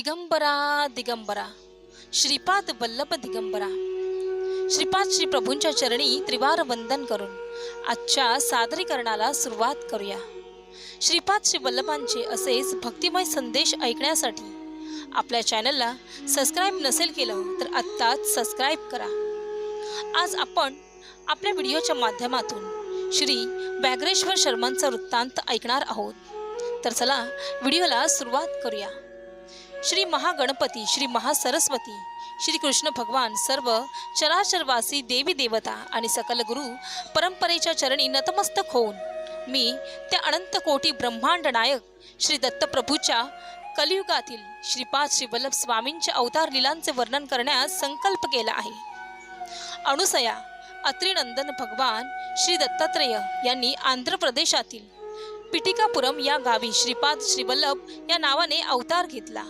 दिगंबरा दिगंबरा. श्रीपाद वल्लभ दिगंबरा. श्रीपाद श्री प्रभूंच्या चरणी त्रिवार वंदन करून आजच्या सादरीकरणाला सुरुवात करूया. श्रीपाद श्री वल्लभांचे असेच भक्तिमय संदेश ऐकण्यासाठी आपल्या चॅनलला सबस्क्राईब नसेल केलं तर आत्ताच सबस्क्राईब करा. आज आपण आपल्या व्हिडिओच्या माध्यमातून श्री व्याघ्रेश्वर शर्मांचा वृत्तांत ऐकणार आहोत. तर चला व्हिडिओला सुरुवात करूया. श्री महागणपती श्री महासरस्वती श्री कृष्ण भगवान सर्व चराचरवासी देवी देवता आणि सकल गुरु परंपरेच्या चरणी नतमस्तक होऊन मी त्या अनंत कोटी ब्रह्मांड नायक श्री दत्तप्रभूच्या कलियुगातील श्रीपाद श्री वल्लभ स्वामींच्या अवतार लिलांचे वर्णन करण्यास संकल्प केला आहे. अनुसया अत्रिनंदन भगवान श्री दत्तात्रेय यांनी आंध्र प्रदेशातील पिटिकापुरम या गावी श्रीपाद श्रीवल्लभ या नावाने अवतार घेतला.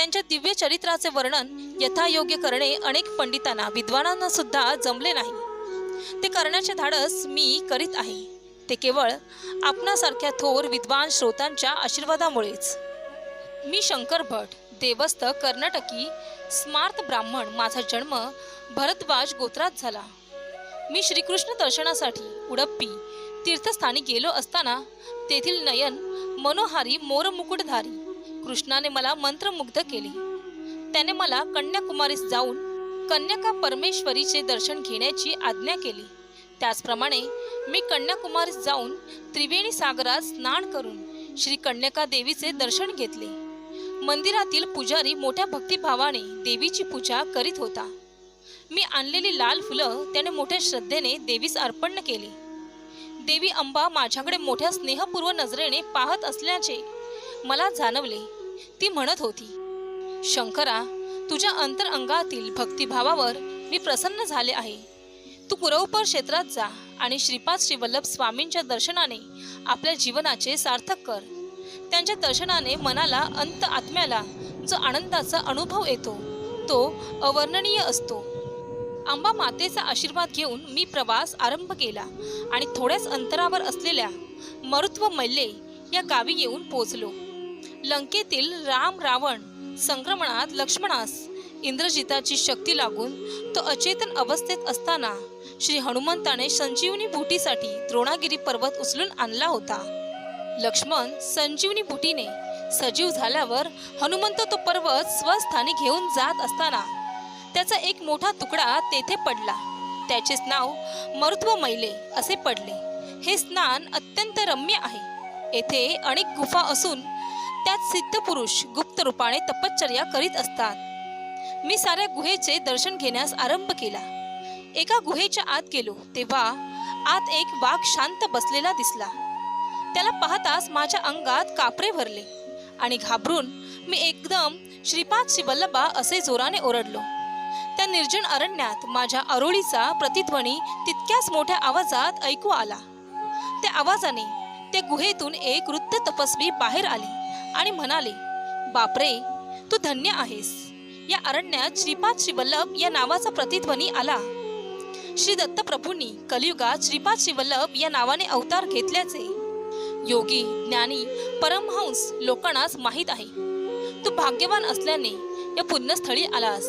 त्यांच्या दिव्य चरित्राचे वर्णन यथायोग्य करणे अनेक पंडितांना विद्वानांना सुद्धा जमले नाही. ते करण्याचे धाडस मी करीत आहे. ते केवळ आपणासारख्या थोर विद्वान श्रोतांच्या आशीर्वादामुळेच. मी शंकर भट देवस्थ कर्नाटकी स्मार्त ब्राह्मण माझा जन्म भरद्वाज गोत्रात झाला. मी श्रीकृष्ण दर्शनासाठी उडप्पी तीर्थस्थानी गेलो असताना तेथील नयन मनोहारी मोरमुकुटधारी कृष्णाने मला मंत्रमुग्ध केले. त्याने मला कन्याकुमारीस जाऊन कन्याका परमेश्वरीचे दर्शन घेण्याची आज्ञा केली. त्याचप्रमाणे मी कन्याकुमारीस जाऊन त्रिवेणी सागरात स्नान करून श्री कन्याका देवीचे दर्शन घेतले. मंदिरातील पुजारी मोठ्या भक्तिभावाने देवीची पूजा करीत होता. मी आणलेली लाल फुलं त्याने मोठ्या श्रद्धेने देवीस अर्पण केली. देवी अंबा माझ्याकडे मोठ्या स्नेहपूर्व नजरेने पाहत असल्याचे मला जाणवले. ती म्हणत होती शंकरा तुझ्या अंतर अंगातील भक्तिभावावर मी प्रसन्न झाले आहे. तू पुरवपर क्षेत्रात जा आणि श्रीपाद श्रीवल्लभ स्वामींच्या दर्शनाने आपल्या जीवनाचे सार्थक कर. त्यांच्या दर्शनाने मनाला अंत आत्म्याला जो आनंदाचा अनुभव येतो तो अवर्णनीय असतो. अंबा मातेचा आशीर्वाद घेऊन मी प्रवास आरंभ केला आणि थोड्याच अंतरावर असलेल्या मरुत्व मल्ले या गावी येऊन पोचलो लंकेतील राम रावण संक्रमणात लक्ष्मणास इंद्रजिताची शक्ती लागून तो अचेतन अवस्थेत असताना श्री हनुमंताने संजीवनी बुटीसाठी द्रोणागिरी पर्वत उचलून आणला होता. लक्ष्मण संजीवनी बुटीने सजीव झाल्यावर हनुमंत तो पर्वत स्वस्थानी घेऊन जात असताना त्याचा एक मोठा तुकडा तेथे पडला. त्याचेच नाव मरुत्व मैले असे पडले. हे स्नान अत्यंत रम्य आहे. येथे अनेक गुफा असून त्यात सिद्ध पुरुष गुप्त रूपाने तपश्चर्या करीत असतात. मी साऱ्या गुहेचे दर्शन घेण्यास आरंभ केला. एका गुहेच्या आत गेलो तेव्हा आत एक वाघ शांत बसलेला दिसला. त्याला पाहताच माझ्या अंगात कापरे भरले आणि घाबरून मी एकदम श्रीपाद शिवल्लभा असे जोराने ओरडलो. त्या निर्जन अरण्यात माझ्या आरोळीचा प्रतिध्वनी तितक्याच मोठ्या आवाजात ऐकू आला. त्या आवाजाने त्या गुहेतून एक वृद्ध तपस्वी बाहेर आली. आणि म्हणाले बापरे तू धन्य आहेस. या अरण्यात श्रीपाद श्रीवल्लभ या नावाचा प्रतिध्वनी आला. श्री दत्तप्रभूंनी कलियुगात श्रीपाद श्रीवल्लभ या नावाने अवतार घेतल्याचे. योगी ज्ञानी परमहंस लोकांनाच माहीत आहे. तू भाग्यवान असल्याने या पुण्यस्थळी आलास.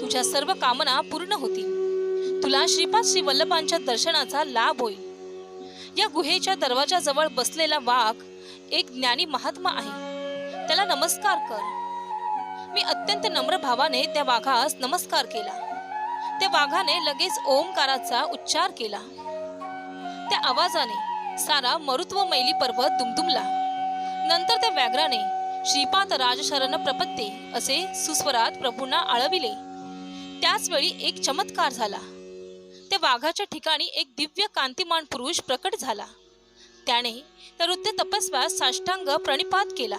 तुझ्या सर्व कामना पूर्ण होतील. तुला श्रीपाद श्रीवल्लभांच्या दर्शनाचा लाभ होईल. या गुहेच्या दरवाजाजवळ बसलेला वाघ एक ज्ञानी महात्मा आहे. त्याला नमस्कार कर. मी अत्यंत नम्र भावाने त्या वाघास नमस्कार केला. त्या वाघाने लगेच ओंकाराचा उच्चार केला. त्या आवाजाने सारा मरुत्व मैली पर्वत दुमदुमला. नंतर त्या व्याघ्राने श्रीपाद राजशरण प्रपत्ते असे सुस्वरात प्रभूंना आळविले. त्याचवेळी एक चमत्कार झाला. त्या वाघाच्या ठिकाणी एक दिव्य कांतिमान पुरुष प्रकट झाला. त्याने त्या वृद्ध तपस्व्यास साष्टांग प्रणिपात केला.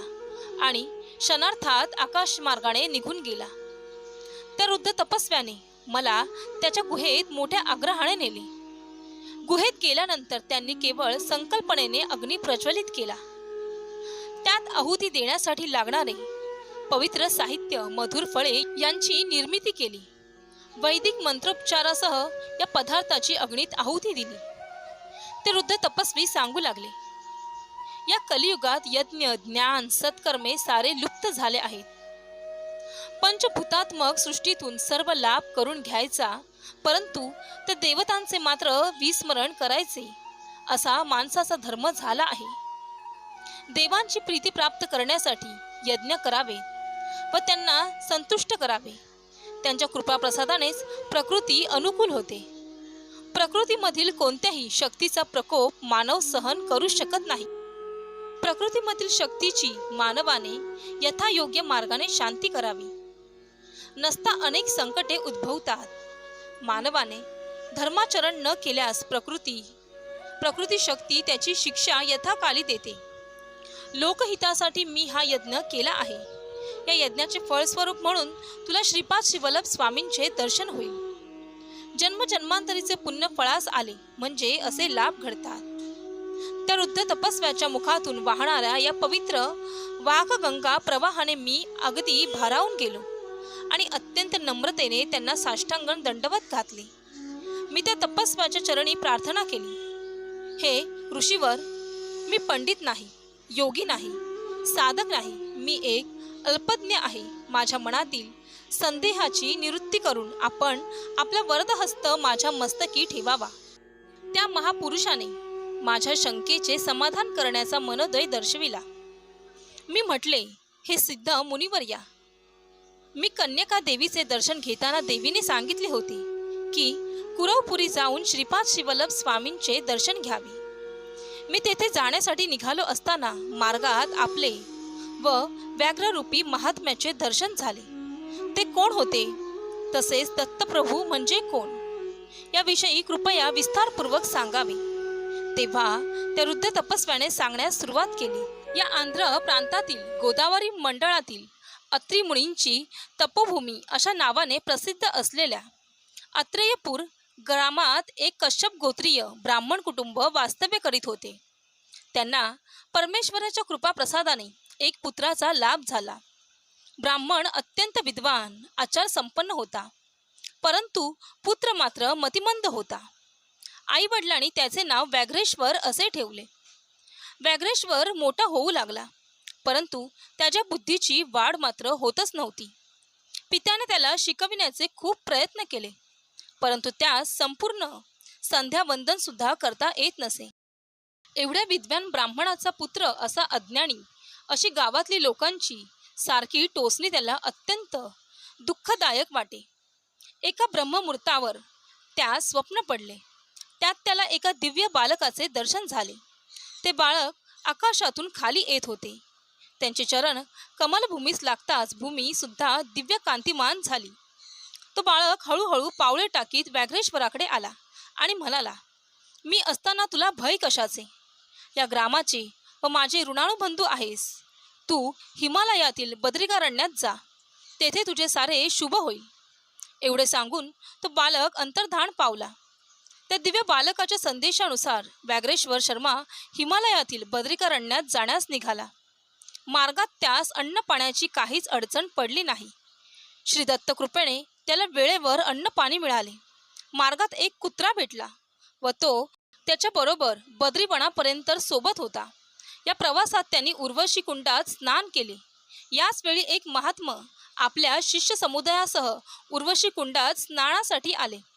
आणि क्षणार्थात आकाश मार्गाने निघून गेला. त्या वृद्ध तपस्व्याने मला त्याच्या गुहेत मोठ्या आग्रहाने नेले. गुहेत गेल्यानंतर त्यांनी केवळ संकल्पनेने अग्नी प्रज्वलित केला. त्यात आहुती देण्यासाठी लागणारे पवित्र साहित्य मधुर फळे यांची निर्मिती केली. वैदिक मंत्रोपचारासह या पदार्थाची अग्नीत आहुती दिली. ते वृद्ध तपस्वी सांगू लागले. या कलियुगात यज्ञ ज्ञान सत्कर्मे सारे लुप्त झाले आहेत. पंचभूतात्मक सृष्टीतून सर्व लाभ करून घ्यायचा परंतु त्या देवतांचे मात्र विस्मरण करायचे असा माणसाचा धर्म झाला आहे. देवांची प्रीती प्राप्त करण्यासाठी यज्ञ करावे व त्यांना संतुष्ट करावे. त्यांच्या कृपाप्रसादानेच प्रकृती अनुकूल होते. प्रकृतीमधील कोणत्याही शक्तीचा प्रकोप मानव सहन करू शकत नाही. प्रकृतीमधील शक्तीची मानवाने यथायोग्य मार्गाने शांती करावी. नसता अनेक संकटे उद्भवतात. मानवाने धर्माचरण न केल्यास प्रकृती प्रकृती शक्ती त्याची शिक्षा यथाकाली देते. लोकहितासाठी मी हा यज्ञ केला आहे. या यज्ञाचे फळस्वरूप म्हणून तुला श्रीपाद शिवल्लभ स्वामींचे दर्शन होईल. जन्मजन्मांतरीचे पुण्य फळास आले म्हणजे असे लाभ घडतात. त्या तपस्व्याच्या मुखातून वाहणाऱ्या या पवित्र वाघगंगा प्रवाहाने मी अगदी भारावून गेलो आणि अत्यंत नम्रतेने त्यांना साष्टांगण दंडवत घातले. मी त्या तपस्व्याच्या चरणी प्रार्थना केली. हे ऋषीवर मी पंडित नाही योगी नाही साधक नाही मी एक अल्पज्ञ आहे. माझ्या मनातील संदेहाची निवृत्ती करून आपण आपला वरदहस्त माझ्या मस्तकी ठेवावा. त्या महापुरुषाने माझ्या शंकेचे समाधान करण्याचा मनोदय दर्शविला. मी म्हटले हे सिद्ध मुनिवर्या मी कन्यका देवीचे दर्शन घेताना देवीने सांगितले होते की कुरवपुरी जाऊन श्रीपाद शिवल्लभ स्वामींचे दर्शन घ्यावे. मी तेथे जाण्यासाठी निघालो असताना मार्गात आपले व व्याघ्ररूपी महात्म्याचे दर्शन झाले. ते कोण होते? तसेच दत्तप्रभू म्हणजे कोण? याविषयी कृपया विस्तारपूर्वक सांगावे. तेव्हा त्या वृद्ध तपस्व्याने सांगण्यास सुरुवात केली. या आंध्र प्रांतातील गोदावरी मंडळातील अत्रिमुनींची तपोभूमी अशा नावाने प्रसिद्ध असलेल्या अत्रेयपूर ग्रामात एक कश्यप गोत्रीय ब्राह्मण कुटुंब वास्तव्य करीत होते. त्यांना परमेश्वराच्या कृपाप्रसादाने एक पुत्राचा लाभ झाला. ब्राह्मण अत्यंत विद्वान आचार संपन्न होता परंतु पुत्र मात्र मतिमंद होता. आईवडिलांनी त्याचे नाव व्याघ्रेश्वर असे ठेवले. व्याघ्रेश्वर मोठा होऊ लागला परंतु त्याच्या बुद्धीची वाढ मात्र होतच नव्हती. पित्याने त्याला शिकविण्याचे खूप प्रयत्न केले परंतु त्यास संपूर्ण संध्यावंदन सुद्धा करता येत नसे. एवढ्या विद्वान ब्राह्मणाचा पुत्र असा अज्ञानी अशी गावातली लोकांची सारखी टोचणी त्याला अत्यंत दुःखदायक वाटे. एका ब्रह्ममुहूर्तावर त्यास स्वप्न पडले. त्यात त्याला एका दिव्य बालकाचे दर्शन झाले. ते बाळक आकाशातून खाली येत होते. त्यांचे चरण कमलभूमीस लागताच भूमी सुद्धा दिव्य कांतिमान झाली. तो बाळक हळूहळू पावले टाकीत व्याघ्रेश्वराकडे आला आणि म्हणाला मी असताना तुला भय कशाचे? या ग्रामाचे व माझे ऋणाणुबंधू आहेस. तू हिमालयातील बद्रिकारण्यात जा. तेथे तुझे सारे शुभ होईल. एवढे सांगून तो बालक अंतर्धान पावला. त्या दिव्य बालकाच्या संदेशानुसार व्याघ्रेश्वर शर्मा हिमालयातील बद्रिकारण्यात जाण्यास निघाला. मार्गात त्यास अन्न पाण्याची काहीच अडचण पडली नाही. श्री दत्त कृपेने त्याला वेळेवर अन्न पाणी मिळाले. मार्गात एक कुत्रा भेटला व तो त्याच्याबरोबर बद्रीवनापर्यंत सोबत होता. या प्रवासात त्यांनी उर्वशी कुंडात स्नान केले. याच वेळी एक महात्मा आपल्या शिष्य समुदायासह उर्वशी कुंडात स्नानासाठी आले.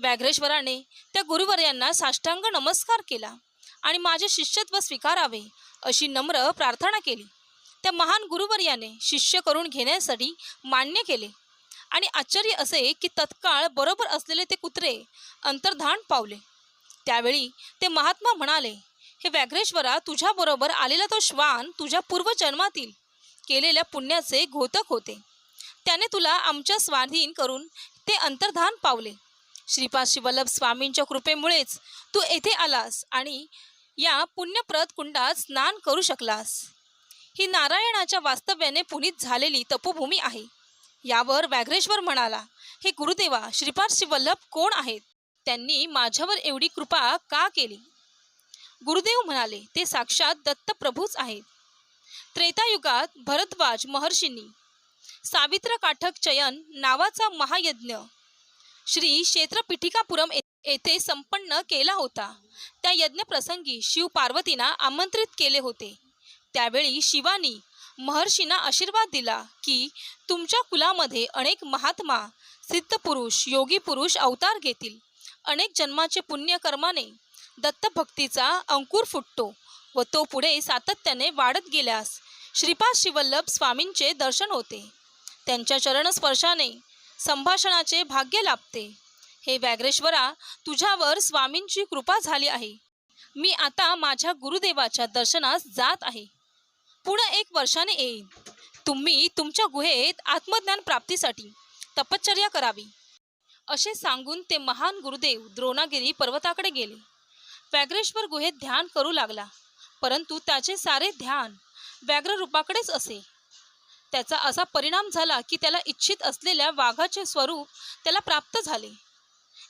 व्याघ्रेश्वराने त्या गुरुवर्यांना साष्टांग नमस्कार केला आणि माझे शिष्यत्व स्वीकारावे अशी नम्र प्रार्थना केली. त्या महान गुरुवर्याने शिष्य करून घेण्यासाठी मान्य केले. आणि आश्चर्य असे की तत्काळ बरोबर असलेले ते कुत्रे अंतर्धान पावले. त्यावेळी ते महात्मा म्हणाले हे व्याघ्रेश्वरा तुझ्याबरोबर आलेला तो श्वान तुझ्या पूर्वजन्मातील केलेल्या पुण्याचे घोतक होते. त्याने तुला आमच्या स्वाधीन करून ते अंतर्धान पावले. श्रीपाद शिवल्लभ स्वामींच्या कृपेमुळेच तू येथे आलास आणि या पुण्यप्रद कुंडात स्नान करू शकलास. ही नारायणाच्या वास्तव्याने पुनीत झालेली तपोभूमी आहे. यावर व्याघ्रेश्वर म्हणाला हे गुरुदेवा श्रीपाद शिवल्लभ कोण आहेत? त्यांनी माझ्यावर एवढी कृपा का केली? गुरुदेव म्हणाले ते साक्षात दत्तप्रभूच आहेत. त्रेतायुगात भरद्वाज महर्षींनी सावित्र काठक चयन नावाचा महायज्ञ श्री क्षेत्रपीठिकापुरम ये- येथे संपन्न केला होता. त्या यज्ञप्रसंगी शिव पार्वतींना आमंत्रित केले होते. त्यावेळी शिवानी महर्षींना आशीर्वाद दिला की तुमच्या कुलामध्ये अनेक महात्मा सिद्ध पुरुष योगी पुरुष अवतार घेतील. अनेक जन्माचे पुण्यकर्माने दत्तभक्तीचा अंकुर फुटतो व तो पुढे सातत्याने वाढत गेल्यास श्रीपाद शिवल्लभ स्वामींचे दर्शन होते. त्यांच्या चरणस्पर्शाने संभाषणाचे भाग्य लाभते. हे व्याघ्रेश्वरा तुझ्यावर स्वामींची कृपा झाली आहे. मी आता माझ्या गुरुदेवाच्या दर्शनास जात आहे. पुढं एक वर्षाने येईन. तुम्ही तुमच्या गुहेत आत्मज्ञान प्राप्तीसाठी तपश्चर्या करावी. असे सांगून ते महान गुरुदेव द्रोणागिरी पर्वताकडे गेले. व्याघ्रेश्वर गुहेत ध्यान करू लागला. परंतु त्याचे सारे ध्यान व्याघ्र रूपाकडेच असे. त्याचा असा परिणाम झाला की त्याला इच्छित असलेल्या वाघाचे स्वरूप त्याला प्राप्त झाले.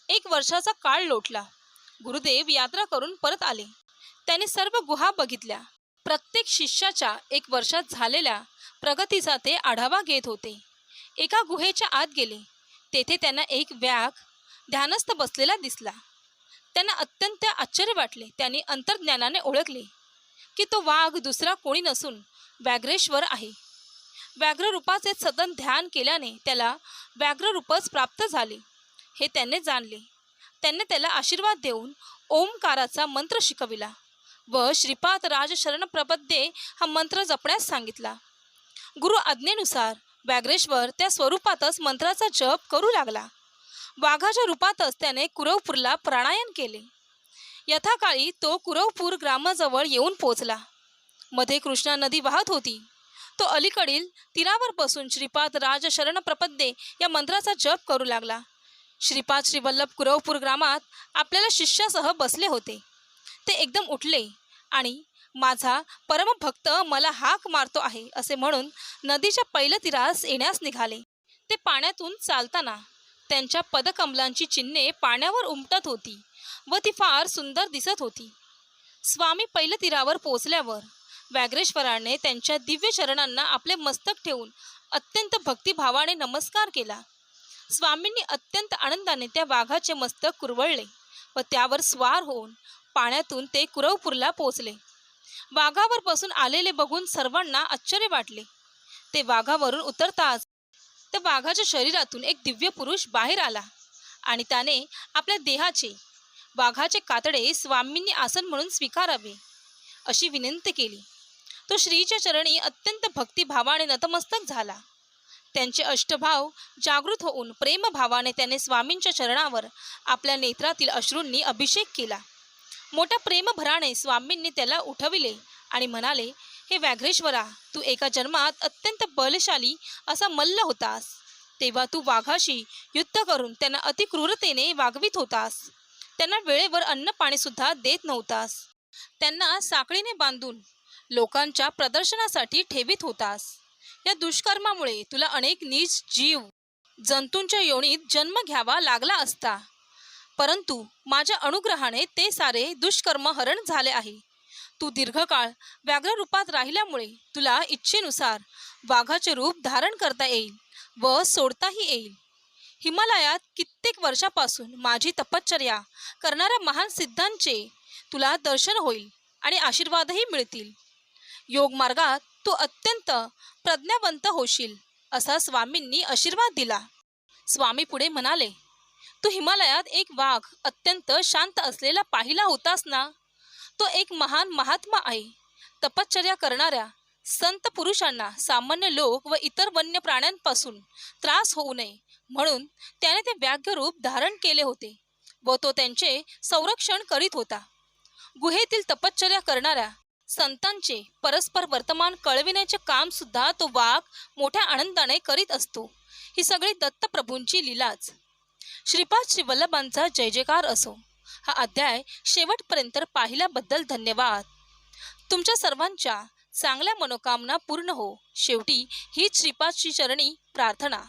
एक वर्षाचा काळ लोटला. गुरुदेव यात्रा करून परत आले. त्याने सर्व गुहा बघितल्या. प्रत्येक शिष्याच्या एक वर्षात झालेल्या प्रगतीचा ते आढावा घेत होते. एका गुहेच्या आत गेले. तेथे त्यांना एक व्याघ ध्यानस्थ बसलेला दिसला. त्यांना अत्यंत आश्चर्य वाटले. त्यांनी अंतर्ज्ञानाने ओळखले की तो वाघ दुसरा कोणी नसून व्याघ्रेश्वर आहे. व्याघ्र रूपाचे सतत ध्यान केल्याने त्याला व्याघ्र रूपच प्राप्त झाले. हे त्याने जाणले. त्याने त्याला आशीर्वाद देऊन ओमकाराचा मंत्र शिकविला व श्रीपाद राज प्रबद्धे हा मंत्र जपण्यास सांगितला. गुरु आज्ञेनुसार व्याघ्रेश्वर त्या स्वरूपातच मंत्राचा जप करू लागला. वाघाच्या रूपातच त्याने कुरवपूरला प्राणायन केले. यथाकाळी तो कुरवपूर ग्रामाजवळ येऊन पोचला मध्ये कृष्णा नदी वाहत होती. तो अलीकडील तीरावर बसून श्रीपाद राज शरण प्रपद्ये या मंत्राचा जप करू लागला. श्रीपाद श्रीवल्लभ कुरवपूर ग्रामात आपल्याला शिष्यासह बसले होते. ते एकदम उठले आणि माझा परमभक्त मला हाक मारतो आहे असे म्हणून नदीच्या पहिल्या तीरास येण्यास निघाले. ते पाण्यातून चालताना त्यांच्या पदकमलांची चिन्हे पाण्यावर उमटत होती व ती फार सुंदर दिसत होती. स्वामी पहिल्या तीरावर पोचल्यावर व्याघ्रेश्वराने त्यांच्या दिव्य चरणांना आपले मस्तक ठेवून अत्यंत भक्तिभावाने नमस्कार केला. स्वामींनी अत्यंत आनंदाने त्या वाघाचे मस्तक कुरवळले व त्यावर स्वार होऊन पाण्यातून ते कुरवपूरला पोचले वाघावर बसून आलेले बघून सर्वांना आश्चर्य वाटले. ते वाघावरून उतरताच त्या वाघाच्या शरीरातून एक दिव्य पुरुष बाहेर आला आणि त्याने आपल्या देहाचे वाघाचे कातडे स्वामींनी आसन म्हणून स्वीकारावे अशी विनंती केली. तो श्रीच्या चरणी अत्यंत भक्तिभावाने नतमस्तक झाला. त्यांचे अष्टभाव जागृत होऊन प्रेमभावाने त्याने स्वामींच्या चरणावर आपल्या नेत्रातील अश्रूंनी अभिषेक केला. मोठ्या प्रेमभराने स्वामींनी त्याला उठविले आणि म्हणाले हे व्याघ्रेश्वरा तू एका जन्मात अत्यंत बलशाली असा मल्ल होतास. तेव्हा तू वाघाशी युद्ध करून त्यांना अतिक्रूरतेने वागवित होतास. त्यांना वेळेवर अन्न पाणीसुद्धा देत नव्हतास. त्यांना साखळीने बांधून लोकांच्या प्रदर्शनासाठी ठेवीत होतास. या दुष्कर्मामुळे तुला अनेक नीच जीव जंतूंच्या योनीत जन्म घ्यावा लागला असता. परंतु माझ्या अनुग्रहाने ते सारे दुष्कर्म हरण झाले आहे. तू दीर्घकाळ व्याघ्र रूपात राहिल्यामुळे तुला इच्छेनुसार वाघाचे रूप धारण करता येईल व सोडताही येईल. हिमालयात कित्येक वर्षापासून माझी तपश्चर्या करणाऱ्या महान सिद्धांचे तुला दर्शन होईल आणि आशीर्वादही मिळतील. योगमार्गात तू अत्यंत प्रज्ञावंत होशील असा स्वामींनी आशीर्वाद दिला. स्वामी पुढे म्हणाले तू हिमालयात एक वाघ अत्यंत शांत असलेला पाहिला होतास ना? तो एक महान महात्मा आहे. तपश्चर्या करणाऱ्या संत पुरुषांना सामान्य लोक व इतर वन्य प्राण्यांपासून त्रास होऊ नये म्हणून त्याने ते व्याघ्य रूप धारण केले होते व तो त्यांचे संरक्षण करीत होता. गुहेतील तपश्चर्या करणाऱ्या संतांचे परस्पर वर्तमान कळविण्याचे काम सुद्धा तो वाघ मोठ्या आनंदाने करीत असतो. ही सगळी दत्तप्रभूंची लीलाच. श्रीपाद श्रीवल्लभांचा जय जयकार असो. हा अध्याय शेवटपर्यंत पाहिल्याबद्दल धन्यवाद. तुमच्या सर्वांच्या चांगल्या मनोकामना पूर्ण हो. शेवटी ही श्रीपाद श्री चरणी प्रार्थना.